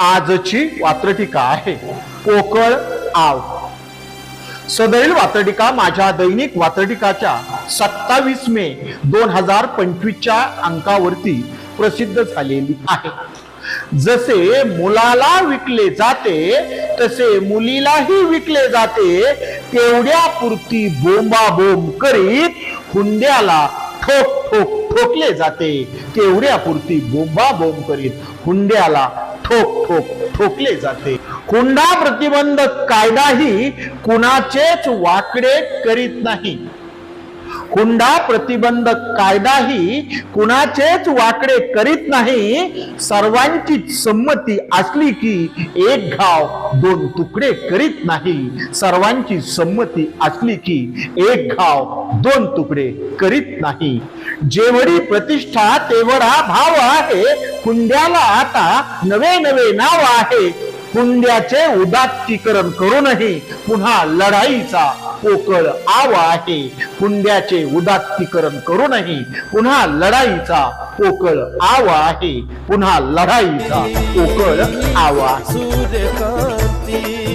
आजची वात्रटिका आहे. पोकळ आव. सदैल वात्रटिका माझ्या दैनिक वात्रटिकाच्या सत्तावीस मे दोन हजार पंचवीसच्या अंकावरती प्रसिद्ध झालेली आहे. जसे मुलाला विकले जाते तसे मुलीलाही विकले जाते. तेवढ्या पुरती बोंबाबोंब करीत हुंड्याला ठोक ठोक ठोकले जाते. तेवढ्या पुरती बोंबाबोंब करीत हुंड्याला ठोक ठोक ठोकले जाते. हुंडा प्रतिबंधक कायदाही कुणाचेच वाकडे करीत नाही. हुंडा प्रतिबंधक कायदाही कुणाचेच वाकडे करीत नाही. सर्वांची संमती असली की एक घाव दोन तुकडे करीत नाही. सर्वांची संमती असली की एक घाव दोन तुकडे करीत नाही. जेवढी प्रतिष्ठा तेवढा भाव आहे कुंड्याला आता नवे नवे नाव आहे. कुंड्याचे उदात्तीकरण करूनही पुन्हा लढाईचा पोकळ आव आहे. कुंड्याचे उदात्तीकरण करूनही पुन्हा लढाईचा पोकळ आव आहे. पुन्हा लढाईचा पोकळ आव आहे.